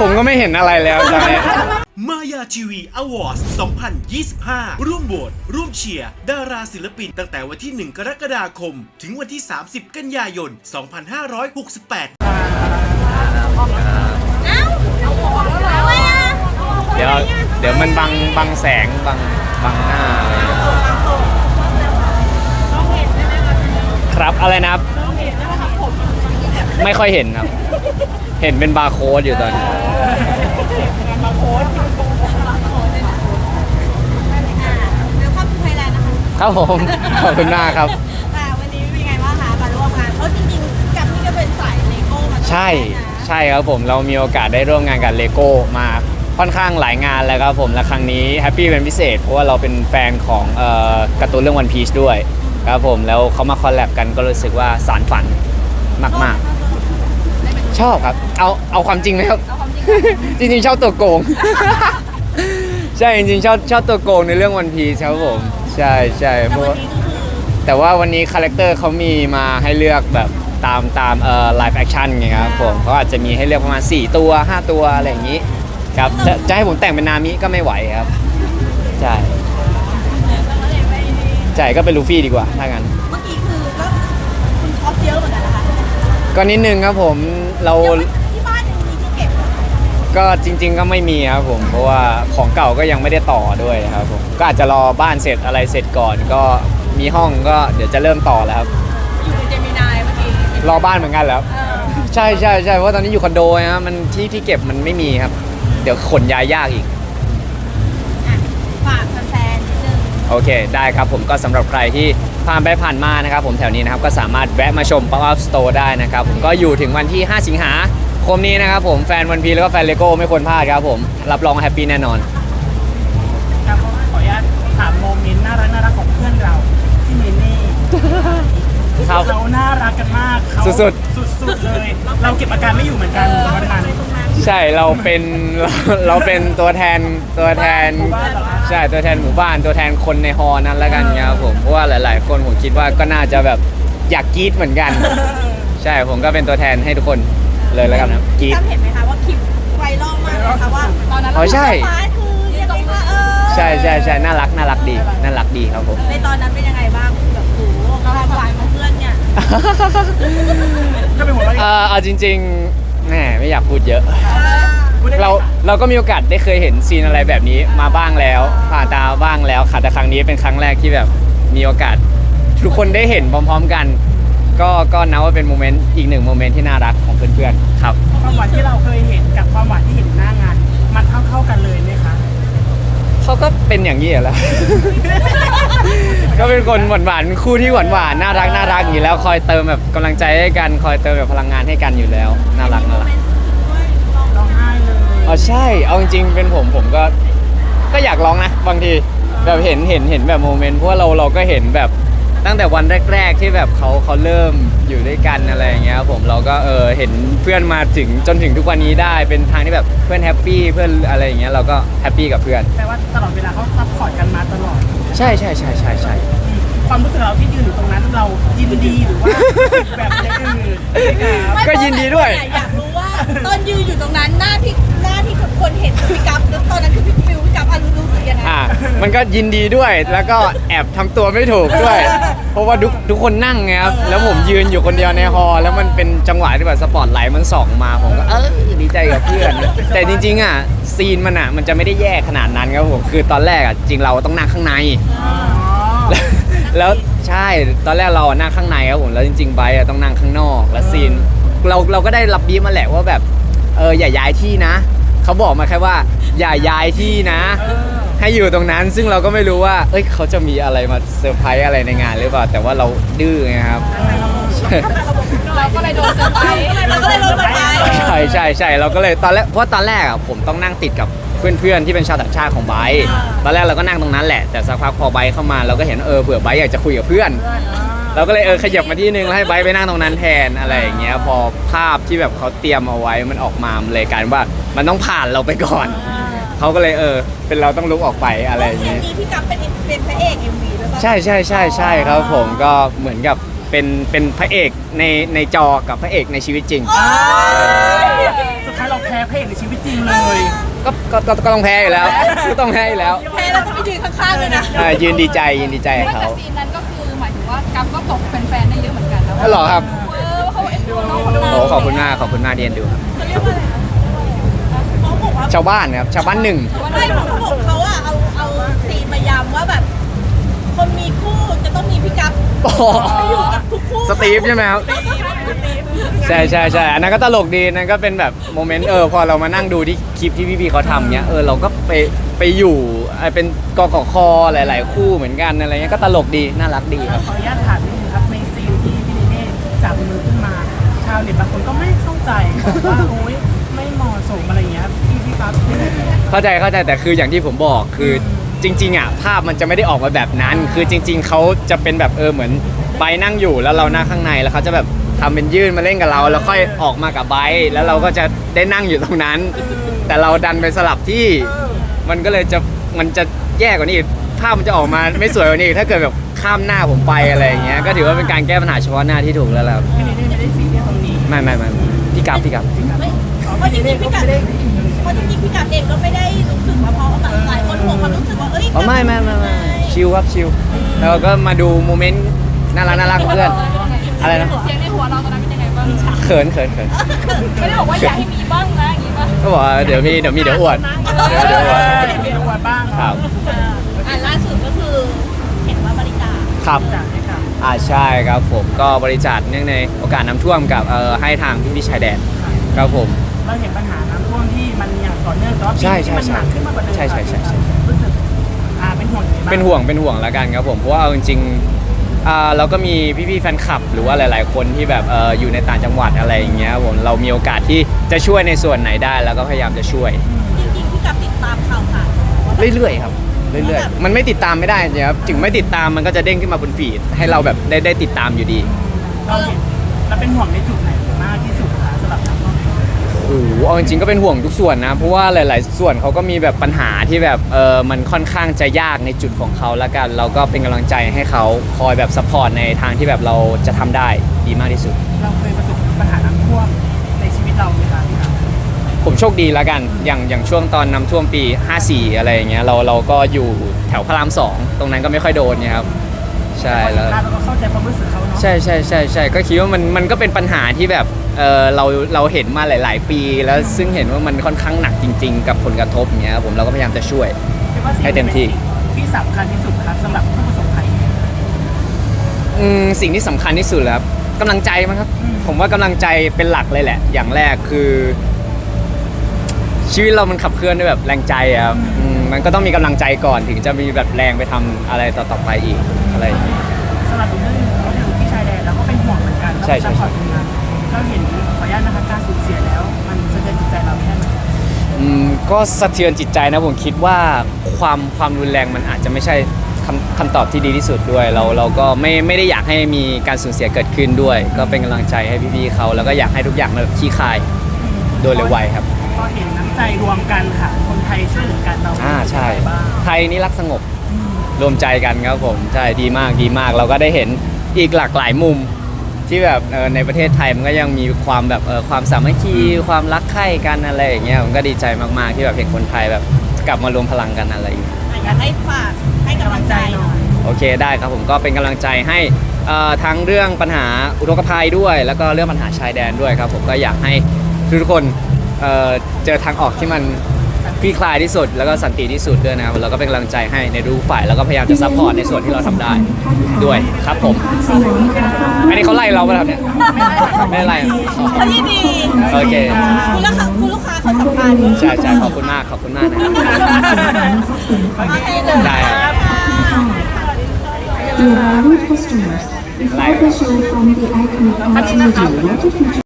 ผมก็ไม่เห็นอะไรแล้วตอนนี้ มายาทีวีอวอร์ด2025 ร่วมโหวตร่วมเชียร์ดาราศิลปินตั้งแต่วันที่ 1 กรกฎาคม ถึงวันที่ 30 กันยายน 2568 เดี๋ยวเดี๋ยวมันบังบังแสงบังบังหน้าอะไรอย่างเงี้ยครับอะไรนะครับ ไม่ค่อยเห็นครับ เห็นเป็นบาร์โค้ดอยู่ตอนนี้เวลคัมทูไทยแลนด์นะคะครับผมขอบคุณมากครับ อ่าวันนี้เป็นไงบ้างคะมาร่วมงานเพราะจริงๆกับนี่ก็เป็นสายเลโก้มาตั้งแต่ใช่แรกนะใช่ครับผมเรามีโอกาสได้ร่วมงานกับเลโก้มาค่อนข้างหลายงานแล้วครับผมและครั้งนี้แฮปปี้เป็นพิเศษ เพราะว่าเราเป็นแฟนของเอ่อการ์ตูนเรื่องวันพีชด้วยครับผมแล้วเขามาคอลแลบกันก็รู้สึกว่าสารฝันมากๆ ชอบครับ เอาเอาความจริงไหมครับเอาความจริงจริงๆชอบตัวโกง ใช่จริงๆชอบชอบตัวโกงในเรื่องวันพีชครับผม ใช่ใช่เพแต่ราะวันว่านี้ก็คือแต่ว่าวันนี้คาแรคเตอร์เขามีมาให้เลือกแบบตามตามเอ่อไลฟ์แอคชั่นไงครับผมเขาอาจจะมีให้เลือกประมาณ 4 ตัว 5 ตัวอะไรอย่างนี้ครับจะจะให้ผมแต่งเป็นนามิก็ไม่ไหวครับใช่ใช่ก็เป็นลูฟี่ดีกว่าถ้างั้นเมื่อกี้ ก็นิดนึงครับผมเรายังไม่ที่บ้านยังมีที่เก็บเหรอก็จริง ๆ ก็ไม่มีครับผมเพราะว่าของเก่าก็ยังไม่ได้ต่อด้วยครับผมก็อาจจะรอบ้านเสร็จอะไรเสร็จก่อน ก็มีห้องก็เดี๋ยวจะเริ่มต่อแล้วครับอยู่ในเจมินายเมื่อกี้รอบ้านเหมือนกันแล้วเออใช่ใช่ใช่เพราะว่าตอนนี้อยู่คอนโดนะมันที่ที่เก็บมันไม่มีครับ เดี๋ยวขนย้ายยากอีกอะฝากแฟนๆนิดนึง โอเค ได้ครับผมก็สำหรับใครที่ ผ่านไปผ่านมานะครับผมแถวนี้นะครับก็สามารถแวะมาชม Pop Up Store ได้นะครับผมก็อยู่ถึงวันที่ 5 สิงหาคมนี้นะครับผมแฟนวันพีแล้วก็แฟนเลโก้ไม่ควรพลาดครับผม รับรองแฮปปี้แน่นอน ครับขออนุญาตถามโมเมนต์น่ารักน่ารักของเพื่อนเราที่เนเน่ครับเขาน่ารักกันมากเขาสุด สุดๆเลย เราเก็บอาการไม่อยู่เหมือนกันวันนั้น ใช่เราเป็นเราเราเป็นตัวแทนตัวแทนหมู่บ้านเหรอคะใช่ตัวแทนหมู่บ้านตัวแทนคนในฮอนั้นแล้วกันครับผมเพราะว่าหลาย ๆ คนผมคิดว่าก็น่าจะแบบอยากกรี๊ดเหมือนกัน ใช่ผมก็เป็นตัวแทนให้ทุกคนเลยแล้วกันนะกรี๊ดจำเห็นไหมคะว่าคลิปไวรัลมากเลยค่ะว่าตอนนั้นอ๋อใช่เราฟ้าคือยังไงคะเออใช่ใช่ใช่น่ารักน่ารักดีน่ารักดีครับผม ในตอนนั้นเป็นยังไงบ้างแบบโอ้โหความหวานของเพื่อนเนี่ย ก็เป็นหัวเราะเออเอาจริงๆ แหมไม่อยากพูดเยอะพูดได้ไหมเราเราก็มีโอกาสได้เคยเห็นซีนอะไรแบบนี้มาบ้างแล้วผ่านตาบ้างแล้วค่ะแต่ครั้งนี้เป็นครั้งแรกที่แบบมีโอกาส ทุกคนได้เห็นพร้อม ๆกัน ก็ก็นับว่าเป็นโมเมนต์อีกหนึ่งโมเมนต์ที่น่ารักของเพื่อนๆครับ ความหวานที่เราเคยเห็นกับความหวานที่เห็นหน้างาน มันเท่าเท่าๆกันเลยไหมคะเขาก็เป็นอย่างนี้อยู่แล้วก็ เป็นคนหวานหวานๆคู่ที่หวานหวานๆน่ารักน่ารักอยู่แล้วคอยเติมแบบกำลังใจให้กันคอยเติมแบบพลังงานให้กันอยู่แล้วน่ารักน่ารักร้องไห้เลยอ๋อใช่ เอาจริงๆเป็นผมผมก็ก็อยากร้องนะ บางทีแบบเห็นเห็นเห็นแบบโมเมนต์เพราะว่าเราเราก็เห็นแบบ ตั้งแต่วันแรก ๆ ที่แบบเขาเขาเริ่มอยู่ด้วยกันอะไรอย่างเงี้ยครับผมเราก็เออเห็นเพื่อนมาถึงจนถึงทุกวันนี้ได้เป็นทางที่แบบเพื่อนแฮปปี้เพื่อนอะไรอย่างเงี้ยเราก็แฮปปี้กับเพื่อน แปลว่าตลอดเวลาเขาซัพพอร์ตกันมาตลอด ใช่ใช่ใช่ใช่ใช่อืมความรู้สึกเราที่ยืนอยู่ตรงนั้นเรายินดีหรือว่ารู้สึกแบบอย่างอื่นไหมครับก็ยินดีด้วย อยากรู้ว่า ตอนยืนอยู่ตรงนั้นหน้าที่หน้าที่ทุกคนเห็นคือพี่กัฟแล้วตอนนั้นคือพี่ฟิวพี่กัฟ อันรู้สึกยังไงอะมันก็ยินดีด้วยแล้วก็แอบทำตัวไม่ถูกด้วย เพราะว่าทุกทุกคนนั่งไงครับแล้วผมยืนอยู่คนเดียวในฮอลล์แล้วมันเป็นจังหวะที่แบบสปอตไลท์มันส่องมาผมก็เออดีใจกับเพื่อน แต่จริงๆอะซีนมันอะมันจะไม่ได้แย่ขนาดนั้นครับผมคือตอนแรกอะจริงเราต้องนั่งข้างในอ๋อแล้วแล้วใช่ตอนแรกเราอะนั่งข้างในครับผมแล้วจริงๆไบร์ทอะต้องนั่งข้างนอกแล้วซีนเราเราก็ได้รับบีฟมาแหละว่าแบบเอออย่าย้ายที่นะเขาบอกมาแค่ว่า อย่าย้ายที่นะเออ ให้อยู่ตรงนั้น ซึ่งเราก็ไม่รู้ว่า เอ้ยเขาจะมีอะไรมาเซอร์ไพรส์อะไรในงานหรือเปล่า แต่ว่าเราดื้อไงครับ เราก็เลยโดนเซอร์ไพรส์เราก็เลยโดนเซอร์ไพรส์ใช่ใช่ใช่เราก็เลยตอนแรกเพราะตอนแรกอะผมต้องนั่งติดกับเพื่อนๆที่เป็นชาวต่างชาติของไบร์ทตอนแรกเราก็นั่งตรงนั้นแหละ แต่สักพักพอไบร์ทเข้ามาเราก็เห็นเออเผื่อไบร์ทอยากจะคุยกับเพื่อน เราก็เลยเออขยับมาที่นึงแล้วให้ไบร์ทไปนั่งตรงนั้นแทนอะไรอย่างเงี้ยพอภาพที่แบบเขาเตรียมเอาไว้มันออกมามันเลยกลารว่า มันต้องผ่านเราไปก่อน เขาก็เลยเออ เป็นเราต้องลุกออกไปอะไรอย่างซีนเงี้ยนี้พี่กัฟเป็นเป็นพระเอกเอ็มวีด้วยป่ะ ใช่ใช่ใช่ใช่ครับผมก็เหมือนกับเป็นเป็นพระเอกในในจอกับพระเอกในชีวิตจริงโอ้ยสุดท้ายเราแพ้เพลงในชีวิตจริงเลยก็ก็ก็ก็ต้องแพ้อยู่แล้วก็ต้องแพ้อยู่แล้ว แพ้แล้วก็ไปยืนข้างๆเลยนะเออยืนดีใจยืนดีใจกับแต่เขาซีนนั้นก็คือหมายถึงว่ากัมก็ตกแฟนๆได้เยอะเหมือนกันนะอ๋อเหรอครับเออว่าเขาเอ็นดูน้องคนนั้นโอ้ขอบคุณมากขอบคุณมากที่เอ็นดูครับ เขาเรียกว่าอะไรนะเขาบอกว่า ชาวบ้านครับชาวบ้านหนึ่งไม่เขาบอกเขาอะเอาเอาซีนมายำว่าแบบ คนมีคู่จะต้องมีพี่กั๊บโอ้โหอยู่กับทุกคู่สตีฟใช่ไหมครับใช่ใช่ใช่อันนั้นก็ตลกดีนั่นก็เป็นแบบโมเมนต์เออพอเรามานั่งดูที่คลิปที่พี่ๆเขาทำเนี้ยเออเราก็ไปไปอยู่เอ่อเป็นกกคหลาย ๆ คู่เหมือนกันอะไรเงี้ยก็ตลกดีน่ารักดีครับ ขออนุญาตถามนิดนึงครับในซีนที่พี่เนเน่จับมือขึ้นมา ชาวเน็ตบางคนก็ไม่เข้าใจบอกว่า โอ๊ยไม่เหมาะสมอะไรเงี้ยพี่พี่ ครับ เข้าใจเข้าใจแต่คืออย่างที่ผมบอกคือจริงๆอะภาพมันจะไม่ได้ออกมาแบบนั้น คือจริง ๆเขาจะเป็นแบบเออเหมือนไบร์ทนั่งอยู่แล้วเรานั่งข้างในแล้วเขาจะแบบทำเป็นยื่นมาเล่นกับเรา แล้วค่อยออกมากับไบร์ทแล้วเราก็จะได้นั่งอยู่ตรงนั้น แต่เราดันไปสลับที่มันก็เลยจะมันจะแย่กว่านี้อีกภาพมันจะออกมาไม่สวยกว่านี้อีกถ้าเกิดแบบข้ามหน้าผมไปอะไรอย่างเงี้ยก็ถือว่าเป็นการแก้ปัญหาเฉพาะหน้าที่ถูกแล้วแหละครับพี่เนเน่ไม่ได้ซีเรียสตรงนี้ไม่ไม่ไม่พี่กับพี่กับ ไม่เพราะจริงๆพี่กั๊บเพ ราะจริงๆพี่กั๊บเองก็ไม่ได้รู้สึกว่าเพราะแบบหลายคนห่วงความรู้สึกว่าเอ้ยอ๋อไม่ไม่ไม่ไม่ชิลครับชิลแล้วก็มาดูโมเมนต์น่ารักน่ารักของเพื่อน อะไรนะ เสียงในหัวเราตอนนั้นเป็นยังไงบ้างเขินเขินเขินไม่ได้บอกว่าอยากให้มีบ้างนะอย่างงี้ป่ะก็บอกว่าเดี๋ยวมีเดี๋ยวมีเดี๋ยวอวดเดี๋ยวเดี๋ยวอวดมีรางวัลบ้างครับอ่าล่าสุดก็คือเห็นว่าบริจาคครับจากนี้ครับอ่าใช่ครับผมก็บริจาคเนื่องในโอกาสน้ำท่วมกับเอ่อให้ทางพี่พี่ชายแดน ครับผม เราเห็นปัญหาน้ำท่วมที่มันอย่างต่อเนื่องแต่ว่าปีใช่นี้ใช่มันหนักขึ้นมากกว่าเดิมใช่ใช่ใช่ใช่ รู้สึกอ่าเป็นห่วงยังไงบ้างเป็นห่วงเป็นห่วงแล้วกันครับผมเพราะว่าเอาจริงๆอ่าเราก็มีพี่ๆแฟนคลับ หรือว่าหลาย ๆ คนที่แบบเอออยู่ในต่างจังหวัดอะไรอย่างเงี้ยครับผมเรามีโอกาสที่จะช่วยในส่วนไหนได้ แล้วก็พยายามจะช่วย จริงๆพี่กั๊บติดตามข่าวสารว่าแบบ เรื่อยๆครับเรื่อยๆ มันไม่ติดตามไม่ได้จริงๆครับถึงไม่ติดตามมันก็จะเด้งขึ้นมาบนฟีดให้เราแบบได้ได้ติดตามอยู่ดี เราเห็นเราเป็นห่วงในจุด เอาจริงๆก็เป็นห่วงทุกส่วนนะ เพราะว่าหลาย ๆ ส่วนเขาก็มีแบบปัญหาที่แบบเออมันค่อนข้างจะยากในจุดของเขาแล้วกัน เราก็เป็นกำลังใจให้เขาคอยแบบซัพพอร์ตในทางที่แบบเราจะทำได้ดีมากที่สุด เราเคยประสบปัญหาน้ำท่วมในชีวิตเราไหมคะพี่ครับผมโชคดีแล้วกัน อย่างอย่างช่วงตอนน้ำท่วมปี 54 อะไรอย่างเงี้ยเราเราก็อยู่แถวพระรามสองตรงนั้นก็ไม่ค่อยโดนเนี่ยครับ ใช่แล้ว เราก็เข้าใจความรู้สึกเขาเนาะใช่ใช่ใช่ใช่ก็คิดว่ามันมันก็เป็นปัญหาที่แบบเออเราเราเห็นมาหลาย ๆ ปี แล้วซึ่งเห็นว่ามันค่อนข้างหนักจริง ๆ กับผลกระทบอย่างเงี้ยครับผมเราก็พยายามจะช่วย คิดว่าสิ่งให้เต็มที่ ที่สำคัญที่สุดครับสำหรับผู้ประสบภัย อืมสิ่งที่สำคัญที่สุดแล้วครับกำลังใจมั้งครับผมว่ากำลังใจเป็นหลักเลยแหละ อย่างแรกคือ ชีวิตเรามันขับเคลื่อนด้วยแบบแรงใจอะครับอืม มันก็ต้องมีกำลังใจก่อนถึงจะมีแบบแรงไปทำอะไรต่อๆไปอีกอะไรอย่างเงี้ย สำหรับเรื่องเราอยู่ที่ชายแดนเราก็เป็นห่วงเหมือนกันใช่ใช่แล้วก็ซัพพอร์ตทีมงานเราเห็นขออนุญาตนะคะการสูญเสียแล้ว มันสะเทือนจิตใจเราแค่ไหนอืมก็สะเทือนจิตใจนะผมคิดว่าความความรุนแรงมันอาจจะไม่ใช่คำคำตอบที่ดีที่สุดด้วย เราเราก็ไม่ไม่ได้อยากให้มีการสูญเสียเกิดขึ้นด้วย ก็เป็นกำลังใจให้พี่ๆเขา แล้วก็อยากให้ทุกอย่างมันแบบขี้คายโดยเร็วไวครับ พอเห็นน้ำใจรวมกันค่ะ คนไทยช่วยเหลือกัน ไงบ้างไทยนี่รักสงบรวมใจกันครับผมใช่ดีมากดีมาก เราก็ได้เห็นอีกหลากหลายมุม ที่แบบเออในประเทศไทยมันก็ยังมีความแบบเออความสามัคคีความรักใคร่กันอะไรอย่างเงี้ยผมก็ดีใจมากๆที่แบบเห็นคนไทยแบบกลับมารวมพลังกันอะไรอย่างเงี้ยอยากให้ฝากให้กำลังใจหน่อยโอเคได้ครับผมก็เป็นกำลังใจให้เอ่อทั้งเรื่องปัญหาอุทกภัยด้วย แล้วก็เรื่องปัญหาชายแดนด้วยครับผมก็อยากให้ทุกๆคนเอ่อเจอทางออกที่มัน คลี่คลายที่สุดแล้วก็สันติที่สุดด้วยนะครับแล้วก็เป็นกำลังใจให้ในรูปฝ่ายแล้วก็พยายามจะซัพพอร์ตในส่วนที่เราทำได้ด้วยครับผม อันนี้เขาไล่เราไปแล้วเนี่ยไม่ได้ไล่อ๋อเขายินดีโอเคคุณลูกค้าคุณลูกค้าคนสำคัญใช่ใช่ขอบคุณมากขอบคุณมากนะครับโอเคเลยได้ครับ Dear valued customers, before the show from the iconic multimedia water feature